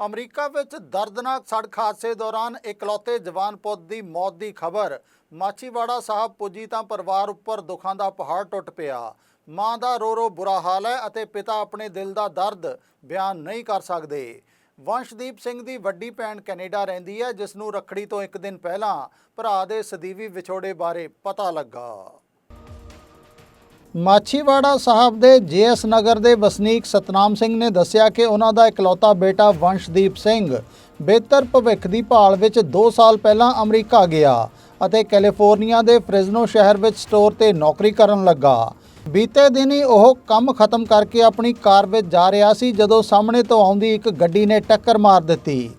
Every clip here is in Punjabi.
ਅਮਰੀਕਾ ਵਿੱਚ ਦਰਦਨਾਕ ਸੜਕ ਹਾਦਸੇ ਦੌਰਾਨ ਇਕਲੌਤੇ ਜਵਾਨ ਪੁੱਤ ਦੀ ਮੌਤ ਦੀ ਖਬਰ। ਮਾਛੀਵਾੜਾ ਸਾਹਿਬ ਪੁੱਜੀ ਤਾਂ ਪਰਿਵਾਰ ਉੱਪਰ ਦੁੱਖਾਂ ਦਾ ਪਹਾੜ ਟੁੱਟ ਪਿਆ। ਮਾਂ ਦਾ ਰੋ ਰੋ ਬੁਰਾ ਹਾਲ ਹੈ ਅਤੇ ਪਿਤਾ ਆਪਣੇ ਦਿਲ ਦਾ ਦਰਦ ਬਿਆਨ ਨਹੀਂ ਕਰ ਸਕਦੇ। ਵੰਸ਼ਦੀਪ ਸਿੰਘ ਦੀ ਵੱਡੀ ਭੈਣ ਕੈਨੇਡਾ ਰਹਿੰਦੀ ਹੈ ਜਿਸ ਨੂੰ ਰੱਖੜੀ ਤੋਂ ਇੱਕ ਦਿਨ ਪਹਿਲਾਂ ਭਰਾ ਦੇ ਸਦੀਵੀ ਵਿਛੋੜੇ ਬਾਰੇ ਪਤਾ ਲੱਗਾ। ਮਾਛੀਵਾੜਾ ਸਾਹਿਬ ਦੇ ਜੇਐਸ ਨਗਰ ਦੇ ਵਸਨੀਕ ਸਤਨਾਮ ਸਿੰਘ ਨੇ ਦੱਸਿਆ ਕਿ ਉਹਨਾਂ ਦਾ ਇਕਲੌਤਾ ਬੇਟਾ ਵੰਸ਼ਦੀਪ ਸਿੰਘ ਬਿਹਤਰ ਭਵਿੱਖ ਦੀ ਭਾਲ ਵਿੱਚ 2 ਸਾਲ ਪਹਿਲਾਂ ਅਮਰੀਕਾ ਗਿਆ ਅਤੇ ਕੈਲੀਫੋਰਨੀਆ ਦੇ ਫ੍ਰਿਜ਼ਨੋ ਸ਼ਹਿਰ ਵਿੱਚ ਸਟੋਰ ਤੇ ਨੌਕਰੀ ਕਰਨ ਲੱਗਾ। ਬੀਤੇ ਦਿਨ ਹੀ ਉਹ ਕੰਮ ਖਤਮ ਕਰਕੇ ਆਪਣੀ ਕਾਰ ਵਿੱਚ ਜਾ ਰਿਹਾ ਸੀ, ਜਦੋਂ ਸਾਹਮਣੇ ਤੋਂ ਆਉਂਦੀ ਇੱਕ ਗੱਡੀ ਨੇ ਟੱਕਰ ਮਾਰ ਦਿੱਤੀ।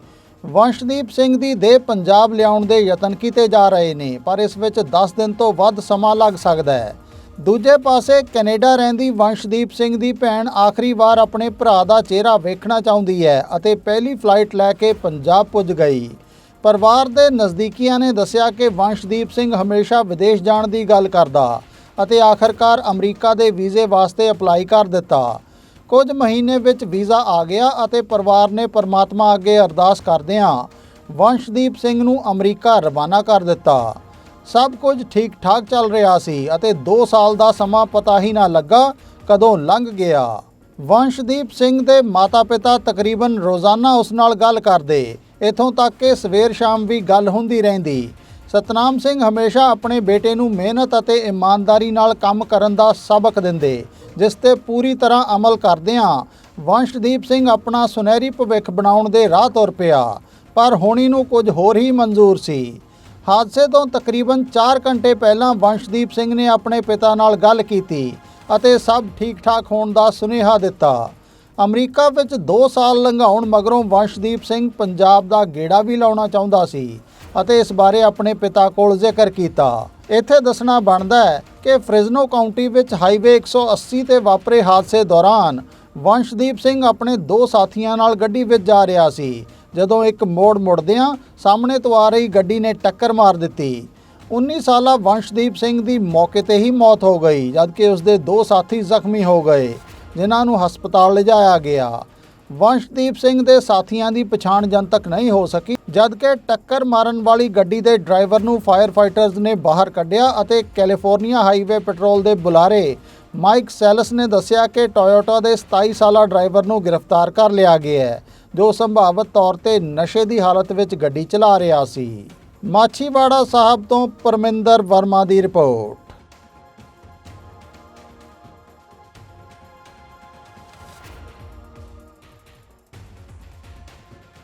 ਵੰਸ਼ਦੀਪ ਸਿੰਘ ਦੀ ਦੇਹ ਪੰਜਾਬ ਲਿਆਉਣ ਦੇ ਯਤਨ ਕੀਤੇ ਜਾ ਰਹੇ ਨੇ, ਪਰ ਇਸ ਵਿੱਚ 10 ਦਿਨ ਤੋਂ ਵੱਧ ਸਮਾਂ ਲੱਗ ਸਕਦਾ ਹੈ। ਦੂਜੇ ਪਾਸੇ ਕੈਨੇਡਾ ਰਹਿੰਦੀ ਵੰਸ਼ਦੀਪ ਸਿੰਘ ਦੀ ਭੈਣ ਆਖਰੀ ਵਾਰ ਆਪਣੇ ਭਰਾ ਦਾ ਚਿਹਰਾ ਵੇਖਣਾ ਚਾਹੁੰਦੀ ਹੈ ਅਤੇ ਪਹਿਲੀ ਫਲਾਈਟ ਲੈ ਕੇ ਪੰਜਾਬ ਪੁੱਜ ਗਈ। ਪਰਿਵਾਰ ਦੇ ਨਜ਼ਦੀਕੀਆਂ ਨੇ ਦੱਸਿਆ ਕਿ ਵੰਸ਼ਦੀਪ ਸਿੰਘ ਹਮੇਸ਼ਾ ਵਿਦੇਸ਼ ਜਾਣ ਦੀ ਗੱਲ ਕਰਦਾ ਅਤੇ ਆਖਰਕਾਰ ਅਮਰੀਕਾ ਦੇ ਵੀਜ਼ੇ ਵਾਸਤੇ ਅਪਲਾਈ ਕਰ ਦਿੱਤਾ। ਕੁਝ ਮਹੀਨੇ ਵਿੱਚ ਵੀਜ਼ਾ ਆ ਗਿਆ ਅਤੇ ਪਰਿਵਾਰ ਨੇ ਪਰਮਾਤਮਾ ਅੱਗੇ ਅਰਦਾਸ ਕਰਦਿਆਂ ਵੰਸ਼ਦੀਪ ਸਿੰਘ ਨੂੰ ਅਮਰੀਕਾ ਰਵਾਨਾ ਕਰ ਦਿੱਤਾ। ਸਭ ਕੁਝ ਠੀਕ ਠਾਕ ਚੱਲ ਰਿਹਾ ਸੀ ਅਤੇ 2 ਸਾਲ ਦਾ ਸਮਾਂ ਪਤਾ ਹੀ ਨਾ ਲੱਗਾ ਕਦੋਂ ਲੰਘ ਗਿਆ। ਵੰਸ਼ਦੀਪ ਸਿੰਘ ਦੇ ਮਾਤਾ-ਪਿਤਾ ਤਕਰੀਬਨ ਰੋਜ਼ਾਨਾ ਉਸ ਨਾਲ ਗੱਲ ਕਰਦੇ। ਇਥੋਂ ਤੱਕ ਕਿ ਸਵੇਰ ਸ਼ਾਮ ਵੀ ਗੱਲ ਹੁੰਦੀ ਰਹਿੰਦੀ। ਸਤਨਾਮ ਸਿੰਘ ਹਮੇਸ਼ਾ ਆਪਣੇ ਬੇਟੇ ਨੂੰ ਮਿਹਨਤ ਅਤੇ ਇਮਾਨਦਾਰੀ ਨਾਲ ਕੰਮ ਕਰਨ ਦਾ ਸਬਕ ਦਿੰਦੇ, ਜਿਸ ਤੇ ਪੂਰੀ ਤਰ੍ਹਾਂ ਅਮਲ ਕਰਦਿਆਂ ਵੰਸ਼ਦੀਪ ਸਿੰਘ ਆਪਣਾ ਸੁਨਹਿਰੀ ਭਵਿੱਖ ਬਣਾਉਣ ਦੇ ਰਾਹ ਤੁਰ ਪਿਆ। ਪਰ ਹੋਣੀ ਨੂੰ ਕੁਝ ਹੋਰ ਹੀ ਮਨਜ਼ੂਰ ਸੀ। ਹਾਦਸੇ ਤੋਂ ਤਕਰੀਬਨ 4 ਘੰਟੇ ਪਹਿਲਾਂ ਵੰਸ਼ਦੀਪ ਸਿੰਘ ਨੇ ਆਪਣੇ ਪਿਤਾ ਨਾਲ ਗੱਲ ਕੀਤੀ ਅਤੇ ਸਭ ਠੀਕ-ਠਾਕ ਹੋਣ ਦਾ ਸੁਨੇਹਾ ਦਿੱਤਾ। ਅਮਰੀਕਾ ਵਿੱਚ 2 ਸਾਲ ਲੰਘਾਉਣ ਮਗਰੋਂ ਵੰਸ਼ਦੀਪ ਸਿੰਘ ਪੰਜਾਬ ਦਾ ਗੇੜਾ ਵੀ ਲਾਉਣਾ ਚਾਹੁੰਦਾ ਸੀ ਅਤੇ ਇਸ ਬਾਰੇ ਆਪਣੇ ਪਿਤਾ ਕੋਲ ਜ਼ਿਕਰ ਕੀਤਾ। ਇੱਥੇ ਦੱਸਣਾ ਬਣਦਾ ਹੈ ਕਿ ਫ੍ਰਿਜ਼ਨੋ ਕਾਉਂਟੀ ਵਿੱਚ ਹਾਈਵੇ 180 ਤੇ ਵਾਪਰੇ ਹਾਦਸੇ ਦੌਰਾਨ ਵੰਸ਼ਦੀਪ ਸਿੰਘ ਆਪਣੇ ਦੋ ਸਾਥੀਆਂ ਨਾਲ ਗੱਡੀ ਵਿੱਚ ਜਾ ਰਿਹਾ ਸੀ ਜਦੋਂ ਇੱਕ ਮੋੜ ਮੁੜਦਿਆਂ ਸਾਹਮਣੇ ਤੋਂ ਆ ਰਹੀ ਗੱਡੀ ਨੇ ਟੱਕਰ ਮਾਰ ਦਿੱਤੀ। 19 ਸਾਲਾ ਵੰਸ਼ਦੀਪ ਸਿੰਘ ਦੀ ਮੌਕੇ ਤੇ ਹੀ ਮੌਤ ਹੋ ਗਈ, ਜਦਕਿ ਉਸ ਦੇ ਦੋ ਸਾਥੀ ਜ਼ਖਮੀ ਹੋ ਗਏ, ਜਿਨ੍ਹਾਂ ਨੂੰ ਹਸਪਤਾਲ ਲਿਜਾਇਆ ਗਿਆ। ਵੰਸ਼ਦੀਪ ਸਿੰਘ ਦੇ ਸਾਥੀਆਂ ਦੀ ਪਛਾਣ ਜਨਤਕ ਨਹੀਂ ਹੋ ਸਕੀ, ਜਦਕਿ ਟੱਕਰ ਮਾਰਨ ਵਾਲੀ ਗੱਡੀ ਦੇ ਡਰਾਈਵਰ ਨੂੰ ਫਾਇਰ ਫਾਈਟਰਸ ਨੇ ਬਾਹਰ ਕੱਢਿਆ ਅਤੇ ਕੈਲੀਫੋਰਨੀਆ ਹਾਈਵੇ ਪੈਟਰੋਲ ਦੇ ਬੁਲਾਰੇ ਮਾਈਕ ਸੈਲਸ ਨੇ ਦੱਸਿਆ ਕਿ ਟੋਯੋਟਾ ਦੇ 27 ਸਾਲਾ ਡਰਾਈਵਰ ਨੂੰ ਗ੍ਰਿਫਤਾਰ ਕਰ ਲਿਆ ਗਿਆ ਹੈ, ਜੋ ਸੰਭਾਵਤ ਤੌਰ ਤੇ ਨਸ਼ੇ ਦੀ ਹਾਲਤ ਵਿੱਚ ਗੱਡੀ ਚਲਾ ਰਿਹਾ ਸੀ। ਮਾਛੀਵਾੜਾ ਸਾਹਿਬ ਤੋਂ ਪਰਮਿੰਦਰ ਵਰਮਾ ਦੀ ਰਿਪੋਰਟ।